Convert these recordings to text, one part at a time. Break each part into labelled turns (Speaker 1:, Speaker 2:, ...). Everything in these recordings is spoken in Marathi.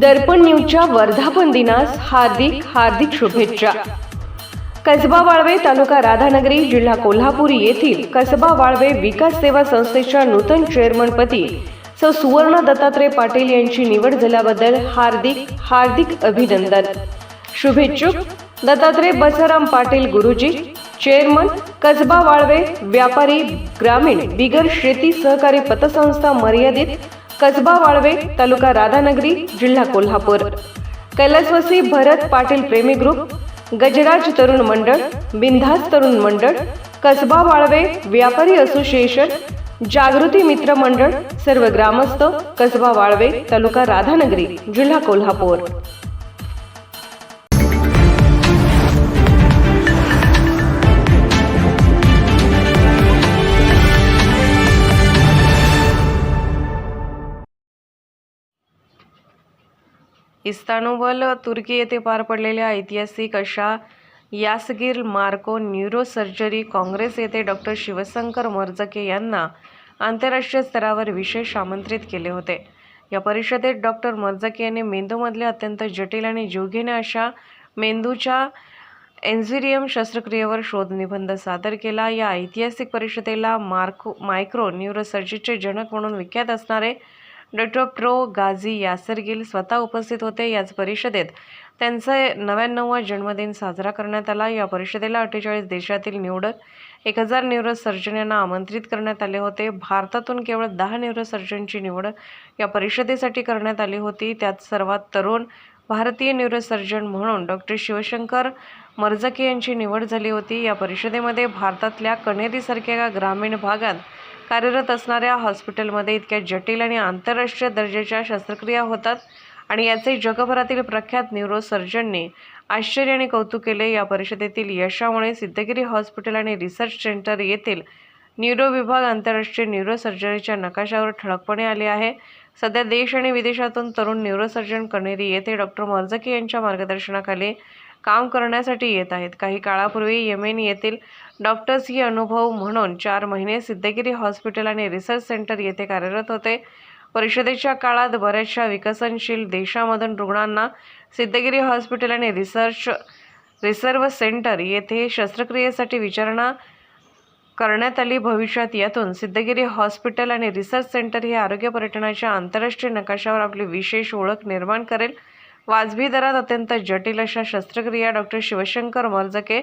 Speaker 1: दर्पण न्यूजच्या वर्धापन दिनास हार्दिक हार्दिक शुभेच्छा. कसबा वाळवे तालुका राधानगरी जिल्हा कोल्हापूर येथील कसबा वाळवे विकास सेवा संस्थेच्या नूतन चेअरमनपदी सौ सुवर्ण दत्तात्रय पाटील यांची निवड झाल्याबद्दल हार्दिक हार्दिक अभिनंदन. शुभेच्छुक दत्तात्रय बसाराम पाटील गुरुजी चेअरमन कसबा वाळवे व्यापारी ग्रामीण बिगर शेती सहकारी पतसंस्था मर्यादित कसबा वाळवे तालुका राधानगरी जिल्हा कोल्हापूर. कैलासवासी भरत पाटील प्रेमी ग्रुप गजराज तरुण मंडळ बिंधास तरुण मंडळ कसबा वाळवे व्यापारी असोसिएशन जागृती मित्र मंडळ सर्व ग्रामस्थ कसबा वाळवे तालुका राधानगरी जिल्हा कोल्हापूर. इस्तानबुल तुर्की येथे पार पडलेल्या ऐतिहासिक अशा यासगीर मार्को न्यूरोसर्जरी काँग्रेस येथे डॉक्टर शिवशंकर मर्जके यांना आंतरराष्ट्रीय स्तरावर विशेष आमंत्रित केले होते. या परिषदेत डॉक्टर मर्जके यांनी मेंदूमधल्या अत्यंत जटिल आणि जीवघेण्या अशा मेंदूच्या एन्झिरियम शस्त्रक्रियेवर शोध निबंध सादर केला. या ऐतिहासिक परिषदेला मार्को मायक्रो न्यूरोसर्जरीचे जनक म्हणून विख्यात असणारे डॉक्टर प्रो गाझी यासरगिल स्वतः उपस्थित होते याच परिषदेत. त्यांचा नव्याण्णववा जन्मदिन साजरा करण्यात आला. या परिषदेला अठ्ठेचाळीस देशातील निवडक एक हजार न्यूरोसर्जन यांना आमंत्रित करण्यात आले होते. भारतातून केवळ दहा न्यूरोसर्जनची निवड या परिषदेसाठी करण्यात आली होती. त्यात सर्वात तरुण भारतीय न्यूरोसर्जन म्हणून डॉक्टर शिवशंकर मर्जके यांची निवड झाली होती. या परिषदेमध्ये भारतातल्या कणेरीसारख्या ग्रामीण भागात कार्यरत असणाऱ्या हॉस्पिटलमध्ये इतक्या जटिल आणि आंतरराष्ट्रीय दर्जाच्या शस्त्रक्रिया होतात आणि याचे जगभरातील प्रख्यात न्यूरोसर्जनने आश्चर्य आणि कौतुक केले. या परिषदेतील यशामुळे सिद्धगिरी हॉस्पिटल आणि रिसर्च सेंटर येथील न्यूरो विभाग आंतरराष्ट्रीय न्यूरोसर्जरीच्या नकाशावर ठळकपणे आले आहे. सध्या देश आणि विदेशातून तरुण न्यूरोसर्जन कणेरी येथे डॉक्टर मर्जकी यांच्या मार्गदर्शनाखाली काम करण्यासाठी येत आहेत. काही काळापूर्वी येमेन येथील डॉक्टर्स ही अनुभव म्हणून चार महिने सिद्धगिरी हॉस्पिटल आणि रिसर्च सेंटर येथे कार्यरत होते. परिषदेच्या काळात बऱ्याचशा विकसनशील देशामधून रुग्णांना सिद्धगिरी हॉस्पिटल आणि रिसर्च रिसर्व सेंटर येथे शस्त्रक्रियेसाठी विचारणा करण्यात आली. भविष्यात यातून सिद्धगिरी हॉस्पिटल आणि रिसर्च सेंटर हे आरोग्य पर्यटनाच्या आंतरराष्ट्रीय नकाशावर आपली विशेष ओळख निर्माण करेल. वाजवी दरात अत्यंत जटिल अशा शस्त्रक्रिया doctor Shivshankar Marjake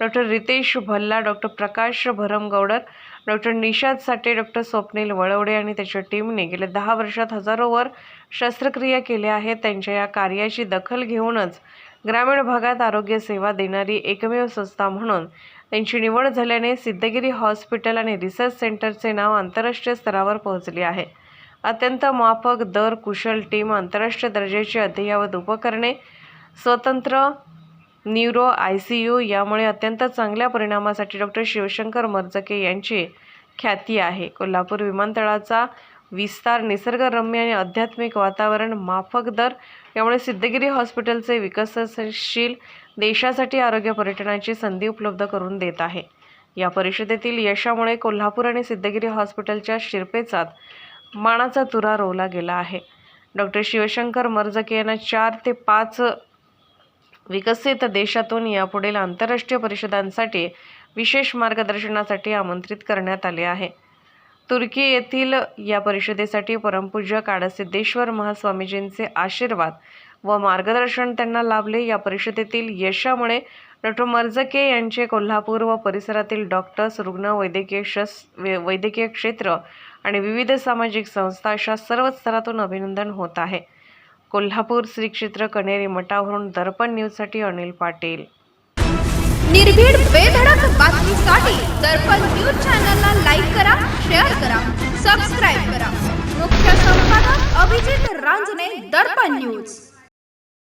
Speaker 1: doctor Ritesh Bhalla doctor Prakash Bharamgoudar doctor Nishad Sathe doctor Swapnil Walwade आणि त्याच्या टीमने गेल्या दहा वर्षात हजारोवर शस्त्रक्रिया केल्या आहेत. त्यांच्या या कार्याची दखल घेऊनच ग्रामीण भागात आरोग्य सेवा देणारी एकमेव संस्था म्हणून त्यांची निवड झाल्याने सिद्धगिरी हॉस्पिटल आणि रिसर्च सेंटरचे नाव आंतरराष्ट्रीय स्तरावर पोहोचले आहे. अत्यंत माफक दर कुशल टीम आंतरराष्ट्रीय दर्जाची अद्ययावत उपकरणे स्वतंत्र न्यूरो आय सी यू यामुळे अत्यंत चांगल्या परिणामासाठी डॉक्टर शिवशंकर मर्जके यांची ख्याती आहे. कोल्हापूर विमानतळाचा विस्तार निसर्गरम्य आणि आध्यात्मिक वातावरण माफक दर यामुळे सिद्धगिरी हॉस्पिटलचे विकसनशील देशासाठी आरोग्य पर्यटनाची संधी उपलब्ध करून देत आहे. या परिषदेतील यशामुळे कोल्हापूर आणि सिद्धगिरी हॉस्पिटलच्या शिरपेचात मानाचा तुरा रोवला गेला आहे. डॉक्टर शिवशंकर मर्जके यांना चार ते पाच विकसित देशातून यापुढील आंतरराष्ट्रीय परिषदांसाठी विशेष मार्गदर्शनासाठी आमंत्रित करण्यात आले आहे. तुर्की येथील या परिषदेसाठी परमपूज्य काडसिद्धेश्वर महास्वामीजींचे आशीर्वाद व मार्गदर्शन त्यांना लाभले. या परिषदेतील यशामुळे डॉक्टर मर्जके यांचे कोल्हापूर व परिसरातील डॉक्टर्स रुग्ण वैद्यकीय शस वैद्यकीय क्षेत्र आणि विविध सामाजिक संस्था अशा सर्व स्तरातून अभिनंदन होत आहे. कोल्हापूर श्री क्षेत्र कणेरी मठावरून दर्पण न्यूजसाठी अनिल पाटील.
Speaker 2: निर्भीड बेधडक बातमीसाठी दर्पण न्यूज चॅनलला लाईक करा शेअर करा सबस्क्राईब करा. मुख्य संपादक अभिजित रांजणे दर्पण न्यूज.